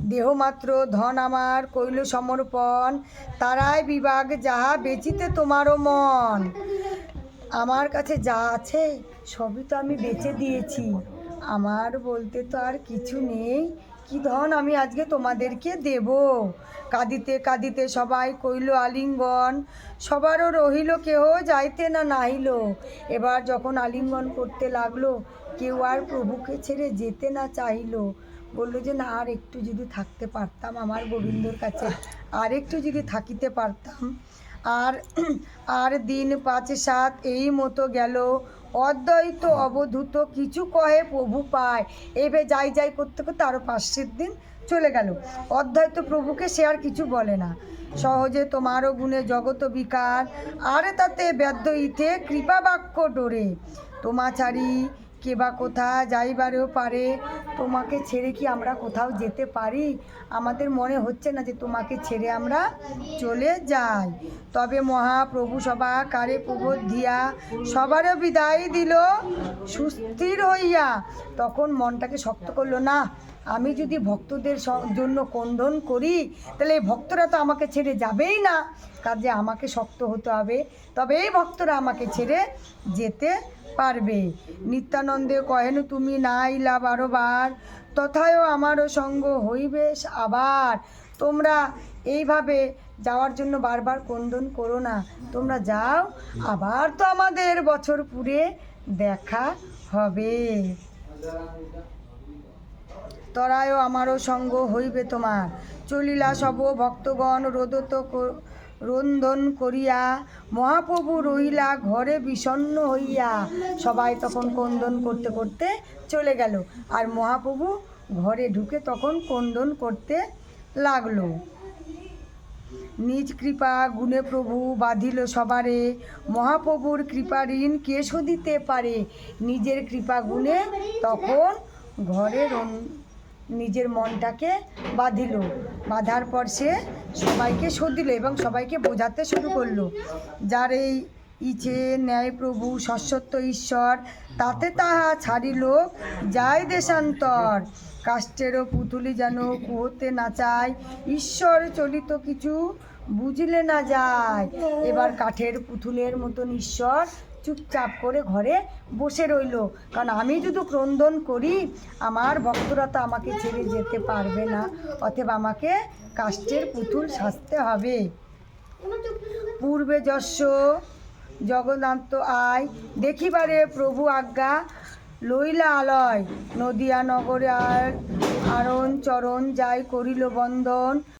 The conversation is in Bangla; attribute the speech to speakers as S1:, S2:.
S1: দেহমাত্র ধন আমার কইল সমর্পণ। তারাই বিভাগ যাহা বেচিতে তোমারও মন। আমার কাছে যা আছে, সবই তো আমি বেচে দিয়েছি। আমার বলতে তো আর কিছু নেই। কি ধন আমি আজকে তোমাদেরকে দেব? কাঁদিতে কাঁদিতে সবাই কইল আলিঙ্গন। সবারও রহিল কেহ, যাইতে না নাহিল। এবার যখন আলিঙ্গন করতে লাগল, কেউ আর প্রভুকে ছেড়ে যেতে না চাইলো বলল যে, না, আর একটু যদি থাকতে পারতাম আমার গোবিন্দর কাছে, আর একটু যদি থাকিতে পারতাম। আর আর দিন পাঁচ সাত এই মতো গেল। অদ্বৈত অবধূত কিছু কহে প্রভু পায়। এভাবে যাই যাই করতে করতে আরও পাঁচ সাত দিন চলে গেল। অদ্বৈত প্রভুকে সে আর কিছু বলে না। সহজে তোমারও গুণে জগত বিকার। আর তাতে ব্যর্থ ইথে কৃপা বাক্য ডোরে। তোমা ছাড়ি কে বা কোথা যাইবারেও পারে, তোমাকে ছেড়ে কি আমরা কোথাও যেতে পারি? আমাদের মনে হচ্ছে না যে তোমাকে ছেড়ে আমরা চলে যাই। তবে মহাপ্রভু সভা কারে প্রবোধ দিয়া সবারও বিদায় দিল, সুস্থির হইয়া। তখন মনটাকে শক্ত করল, না, আমি যদি ভক্তদের জন্য কন্দন করি, তাহলে এই ভক্তরা তো আমাকে ছেড়ে যাবেই না। কাজে আমাকে শক্ত হতে হবে। তবে এই ভক্তরা আমাকে ছেড়ে যেতে পারবে। নিত্যানন্দে কহেন, তুমি নাইলা বারোবার তথায়ও আমারও সঙ্গ হইবে আবার, তোমরা এইভাবে যাওয়ার জন্য বারবার কন্দন করো না। তোমরা যাও, আবার তো আমাদের বছর পুরে দেখা হবে। তরায়ও আমারও সঙ্গ হইবে তোমার। চলিলা সব ভক্তগণ রোদত রন্ধন করিয়া, মহাপ্রভু রহিলা ঘরে বিষণ্ণ হইয়া সবাই তখন কন্দন করতে করতে চলে গেল। আর মহাপ্রভু ঘরে ঢুকে তখন কন্দন করতে লাগল। নিজ কৃপা গুণে প্রভু বাঁধিল সবারে, মহাপ্রভুর কৃপা ঋণ কে শোধিতে পারে। নিজের কৃপা গুণে তখন ঘরে নিজের মনটাকে বাঁধিল। বাঁধার পর সে সবাইকে শোধিল এবং সবাইকে বোঝাতে শুরু করল। যার এই ইচ্ছে ন্যায় প্রভু শাশ্বত ঈশ্বর, তাতে তাহা ছাড়িল যায় দেশান্তর, কাষ্টেরও পুতুলি যেন কুহতে না চায়। ঈশ্বর চলিত কিছু বুঝলে না যায়। এবার কাঠের পুতুলের মতন ঈশ্বর চুপচাপ করে ঘরে বসে রইল। কারণ আমি যদি ক্রন্দন করি, আমার ভক্তরা তো আমাকে ছেড়ে যেতে পারবে না। অতএব আমাকে কাষ্টের পুতুল সাজতে হবে। পূর্বে যশ জগন্নাথ আয় দেখিবারে প্রভু আজ্ঞা, লইলা আলয়, নদিয়া নগরে আর আরণ চরণ যাই করিল বন্দন।